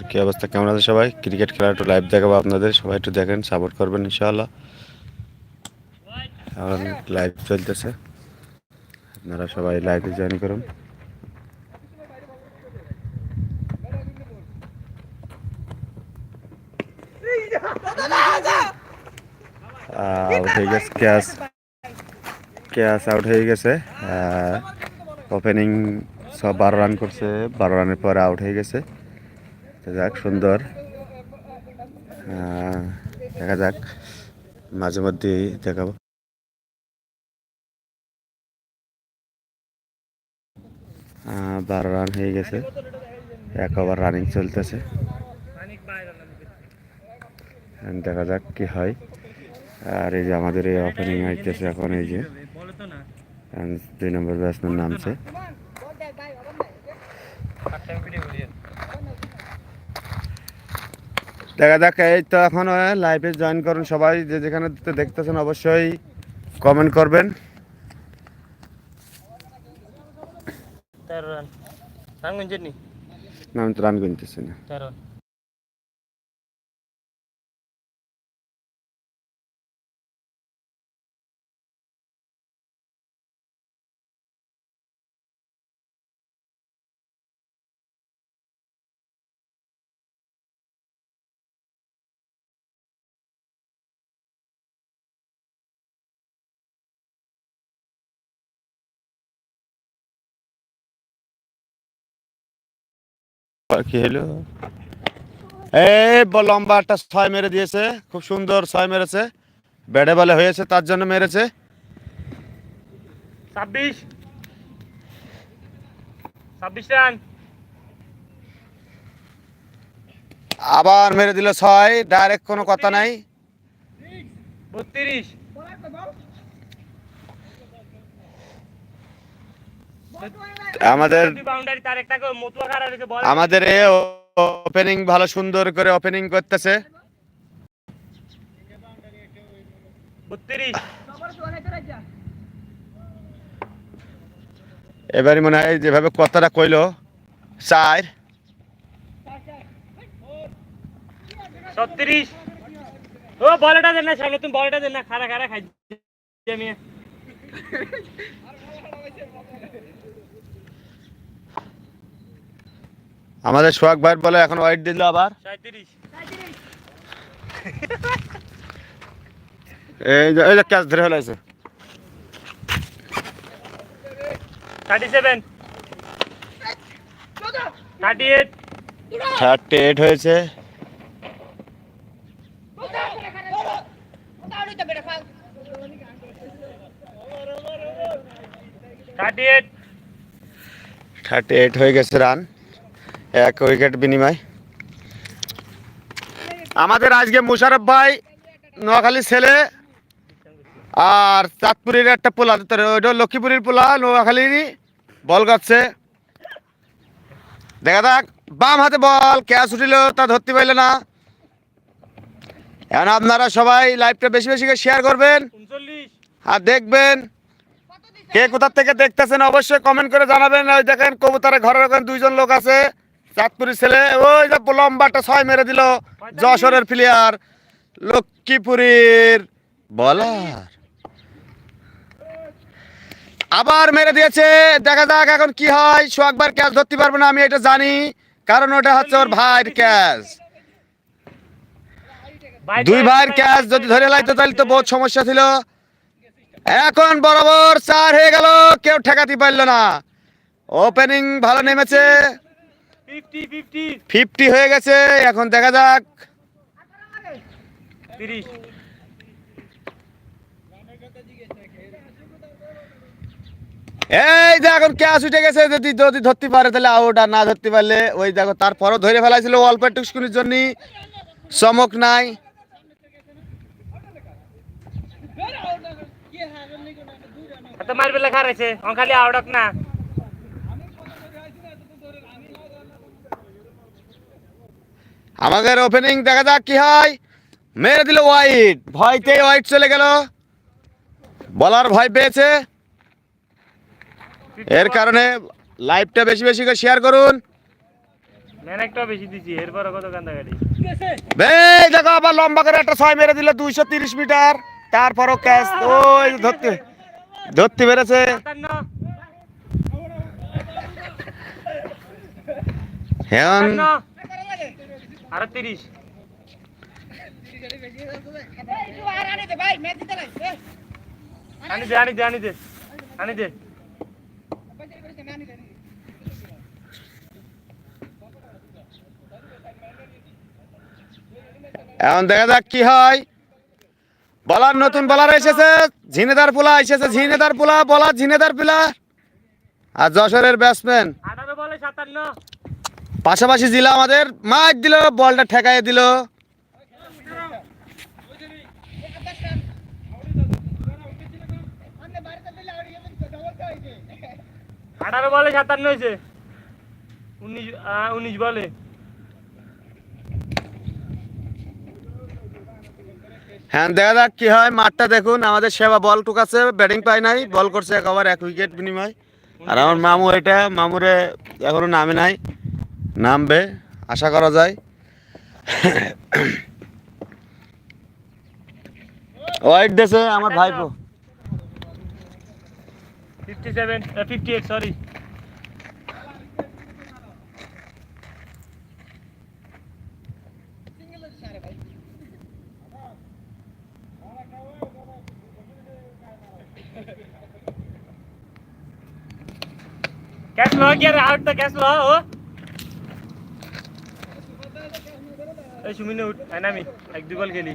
আর কি অবস্থা? কেমন আছে সবাই? ক্রিকেট খেলা একটু লাইভ দেখাবো আপনাদের। সবাই একটু দেখেন সাপোর্ট করবেন ইনশাআল্লাহ। এখন লাইভ চলতেছে। আপনারা সবাই লাইভে জয়েন করুন। আউট হয়ে গেছে ক্যাচ ক্যাচ আউট হয়ে গেছে। ওপেনিং সব বারো রান করছে। বারো রানের পরে আউট হয়ে গেছে। যাক, সুন্দর। দেখা যাক, মাঝে মধ্যেই দেখাবো। বারো রান হয়ে গেছে। এক ওভার রানিং চলতেছে। দেখা যাক কি হয়। আর এই যে আমাদের এই ওপেনিং আইতেছে এখন এই যে। দুই নম্বর ব্যাটসম্যান নামছে। দেখা যাক এই তো এখন লাইভে জয়েন করুন সবাই যে যেখানে দেখতেছেন অবশ্যই কমেন্ট করবেন। নাম রান। রান গুনছেন না? আমি তো রান গুনতেছি না। তেরো হলো এই ব- লম্বা একটা ছয় মেরে দিয়েছে খুব সুন্দর ছয় মেরেছে। ব্যাটে বলে হয়েছে তার জন্য মেরেছে। ছাব্বিশ। ছাব্বিশ রান। আবার মেরে দিল ছয় ডাইরেক্ট কোনো কথা নাই। বত্রিশ। আমাদের আমাদের এ ওপেনিং ভালো সুন্দর করে ওপেনিং করতেছে। এবারে মনে হয় যেভাবে কথাটা কইলো চার। ছত্রিশ। ও বলটা দেন না সামনে তুমি বলটা দেন না খারা খারা খাই আমি আমাদের সোহাগ ভাইয়ের বলে এখন ওয়াইট দিল আবার। এই যে এই যে ক্যাচ ধরে ফেলাইছে। থার্টি এইট হয়েছে। থার্টি এইট হয়ে গেছে রান এক উইকেট বিনিময়। আমাদের আজকে মুশারফ ভাই, নোয়াখালীর ছেলে, আর চাঁদপুরের একটা পোলা ওইটা লক্ষ্মীপুরের পোলা, নোয়াখালীরই, বল গাচ্ছে। দেখা যাক, বাম হাতে বল, ক্যাচ উঠিল, তা ধরতে পারলে না। এখন আপনারা সবাই লাইভটা বেশি বেশি করে শেয়ার করবেন আর দেখবেন কে কোথা থেকে দেখতেছেন, অবশ্যই কমেন্ট করে জানাবেন। ওই দেখেন কবুতরে ঘরের ওখানে দুইজন লোক আছে। চাঁদপুরি ছেলে, ওই যে লম্বাটা ছয় মেরে দিল, যশোরের প্লেয়ার লক্ষ্মীপুরীর বলার আবার মেরে দিয়েছে, দেখা যাক এখন কি হয়। সোয়াকবার ক্যাচ ধরতে পারবে না, আমি এটা জানি, কারণ ওটা হচ্ছে ওর ভাইয়ের ক্যাচ দুই ভাইয়ের ক্যাচ যদি ধরে লাগতো, তাহলে তো বহুত সমস্যা ছিল। এখন বরাবর চার হয়ে গেল, কেউ ঠেকাতে পারল না। ওপেনিং ভালো নেমেছে। ফিফটি হয়ে গেছে এখন দেখা যাক। এই যে এখন ক্যাচ উঠে গেছে যদি যদি ধরতে পারে তাহলে আউট আর না ধরতে পারলে ওই দেখো তারপরও ধরে ফেলাইছিল অল্প একটুকুনির জন্য। চমক নাই। মারবে লেখা রয়েছে খালি আউটক না। আমাদের ওপেনিং দেখা যাক কি হয়। মেরে দিল হোয়াইট ভয়তে হোয়াইট চলে গেল। বলার ভয় পেয়েছে। এর কারণে লাইভটা বেশি বেশি করে শেয়ার করুন। দেখো আবার লম্বা করে একটা ছয় মেরে দিল দুইশো তিরিশ মিটার। তারপরও ক্যাচ ওই ধরতে ধরতে পেরেছে। সাতান্ন। আরও তিরিশ। আনি দে আনি দে আনি দে আনি দে। এখন দেখা যাক কি হয়। বলার নতুন বলার এসেছে ঝিনেদার পোলা এসেছে ঝিনেদার পোলা বলার ঝিনেদার পোলা। আর যশোরের ব্যাটসম্যান আঠারো বলে সাতান্ন। পাশাপাশি জেলা আমাদের মার দিল বলটা ঠেকাই দিল। আঠারো বলে সাতান্ন হয়েছে। উনিশ উনিশ বলে। হ্যাঁ দেখা যাক কি হয়। মাঠটা দেখুন আমাদের সেবা বল টুকাচ্ছে ব্যাটিং পায় নাই বল করছে এক ওভার এক উইকেট বিনিময়। আর আমার মামু এটা মামুরে এখনও নামে নাই। নামবে আশা করা যায় ওয়াইট দেশে আমার ভাইপো fifty seven fifty eight sorry catch लो क्या रे आउट तो कैच लो সুমিনে উঠ আইনামি এক দুই বল খেলি।